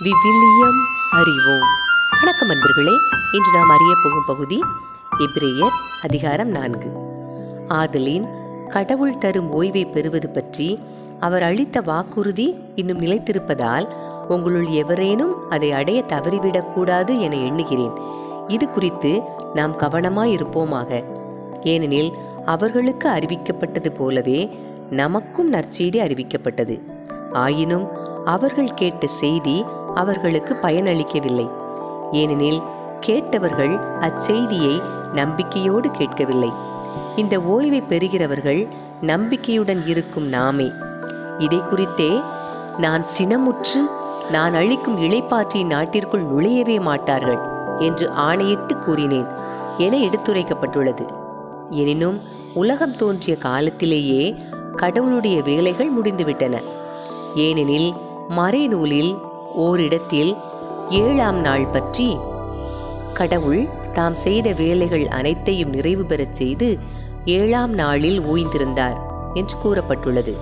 விவிலியம் அறிவோம். வணக்கம் அன்பர்களே இன்று நாம் அறிய போகும் பகுதி எபிரேயர் அதிகாரம் நான்கு. ஆதலின் கடவுள் தரும் ஓய்வை பெறுவது பற்றி அவர் அளித்த வாக்குறுதி இன்னும் நிலைத்திருப்பதால் உங்களுள் எவரேனும் அதை அடைய தவறிவிடக்கூடாது என எண்ணுகிறேன். இது குறித்து நாம் கவனமாயிருப்போமாக. ஏனெனில் அவர்களுக்கு அறிவிக்கப்பட்டது போலவே நமக்கும் நற்செய்தி அறிவிக்கப்பட்டது. ஆயினும் அவர்கள் கேட்ட செய்தி அவர்களுக்கு பயனளிக்கவில்லை. ஏனெனில் கேட்டவர்கள் அச்செய்தியை நம்பிக்கையோடு கேட்கவில்லை. இந்த ஓய்வை பெறுகிறவர்கள் நம்பிக்கையுடன் இருக்கும் நாமே. இதை குறித்தே நான் சினமுற்று நான் அளிக்கும் இளைப்பாற்றின் நாட்டிற்குள் நுழையவே மாட்டார்கள் என்று ஆணையிட்டு கூறினேன் என எடுத்துரைக்கப்பட்டுள்ளது. எனினும் உலகம் தோன்றிய காலத்திலேயே கடவுளுடைய வேலைகள் முடிந்துவிட்டன. ஏனெனில் மறைநூலில் ஓரிடத்தில் ஏழாம் நாள் பற்றி கடவுள் தாம் செய்த வேலைகள் அனைத்தையும் நிறைவு பெறச் செய்து ஏழாம் நாளில் ஓய்ந்திருந்தார் என்று கூறப்பட்டுள்ளது.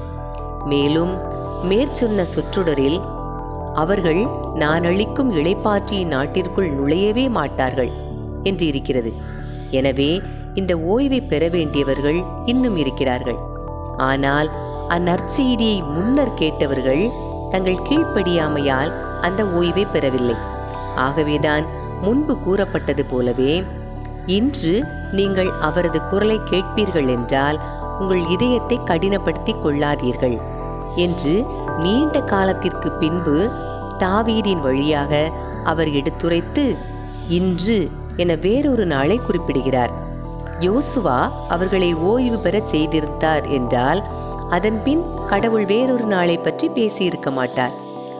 மேலும் மேற்சொன்ன சொற்றொடரில் அவர்கள் நான் அளிக்கும் இளைப்பாற்றியின் நாட்டிற்குள் நுழையவே மாட்டார்கள் என்று இருக்கிறது. எனவே இந்த ஓய்வை பெற வேண்டியவர்கள் இன்னும் இருக்கிறார்கள். ஆனால் அந்நற்செய்தியை முன்னர் கேட்டவர்கள் தங்கள் கீழ்ப்படியாமையால் அந்த ஓய்வை பெறவில்லை. ஆகவேதான் முன்பு கூறப்பட்டது போலவே இன்று நீங்கள் அவரது குரலை கேட்பீர்கள் என்றால் உங்கள் இதயத்தை கடினப்படுத்தி கொள்ளாதீர்கள் என்று நீண்ட காலத்திற்கு பின்பு தாவீதின் வழியாக அவர் எடுத்துரைத்து இன்று என வேறொரு நாளை குறிப்பிடுகிறார். யோசுவா அவர்களை ஓய்வு பெறச் செய்திருந்தார் என்றால் அதன்பின் கடவுள் வேறொரு நாளை பற்றி பேசியிருக்க மாட்டார்.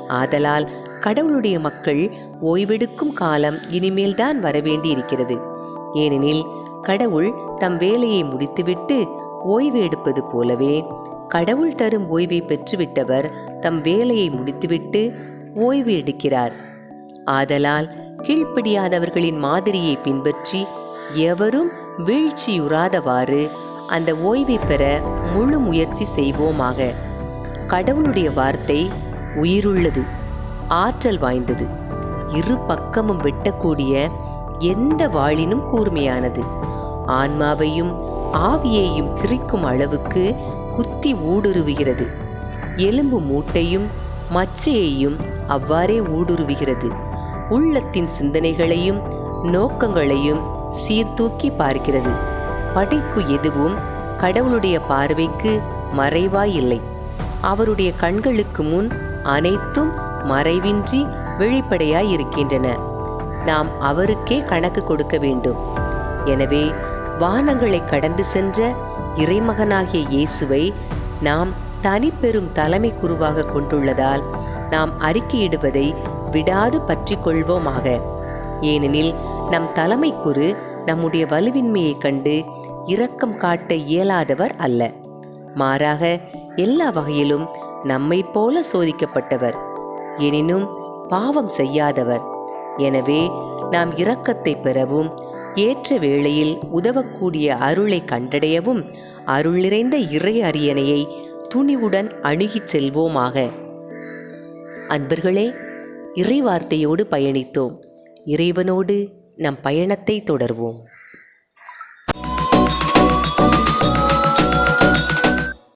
ஆதலால் கடவுளுடைய மக்கள் ஓய்வெடுக்கும் காலம் இனிமேல்தான் வரவேண்டி இருக்கிறது ஏனெனில் கடவுள் தம் வேலையை முடித்துவிட்டு ஓய்வு எடுப்பது போலவே கடவுள் தரும் ஓய்வை பெற்றுவிட்டவர் தம் வேலையை முடித்துவிட்டு ஓய்வு எடுக்கிறார். ஆதலால் கீழ்ப்படியாதவர்களின் மாதிரியை பின்பற்றி எவரும் வீழ்ச்சியுறாதவாறு அந்த ஓய்வை பெற முழு முயற்சி செய்வோமாக. கடவுளுடைய வார்த்தை உயிருள்ளது ஆற்றல் வாய்ந்தது இரு பக்கமும் வெட்டக்கூடிய எந்த வாளினும் கூர்மையானது. ஆன்மாவையும் ஆவியையும் கிரிக்கும் அளவுக்கு குத்தி ஊடுருவுகிறது. எலும்பு மூட்டையும் மச்சையையும் அவ்வாறே ஊடுருவுகிறது. உள்ளத்தின் சிந்தனைகளையும் நோக்கங்களையும் சீர்தூக்கி பார்க்கிறது. படைப்பு எதுவும் கடவுளுடைய பார்வைக்கு மறைவாய் இல்லை அவருடைய கண்களுக்கு முன் அனைத்தும் மறைவின்றி வெளிப்படையாய் இருக்கின்றன நாம் அவருக்கே கணக்கு கொடுக்க வேண்டும். எனவே வானங்களை கடந்து சென்ற இறைமகனாகிய இயேசுவை நாம் தனிப்பெரும் தலைமை குருவாக கொண்டுள்ளதால் நாம் அறிக்கையிடுவதை விடாது பற்றி கொள்வோமாக. ஏனெனில் நம் தலைமை குரு நம்முடைய வலுவின்மையைக் கண்டு இரக்கம் காட்ட இயலாதவர் அல்ல. மாறாக எல்லா வகையிலும் நம்மை போல சோதிக்கப்பட்டவர் எனினும் பாவம் செய்யாதவர். எனவே நாம் இரக்கத்தை பெறவும் ஏற்ற வேளையில் உதவக்கூடிய அருளை கண்டடையவும் அருள் நிறைந்த இறை அரியணையை துணிவுடன் அணுகிச் செல்வோமாக. அன்பர்களே இறைவார்த்தையோடு பயணித்தோம். இறைவனோடு நம் பயணத்தை தொடர்வோம்.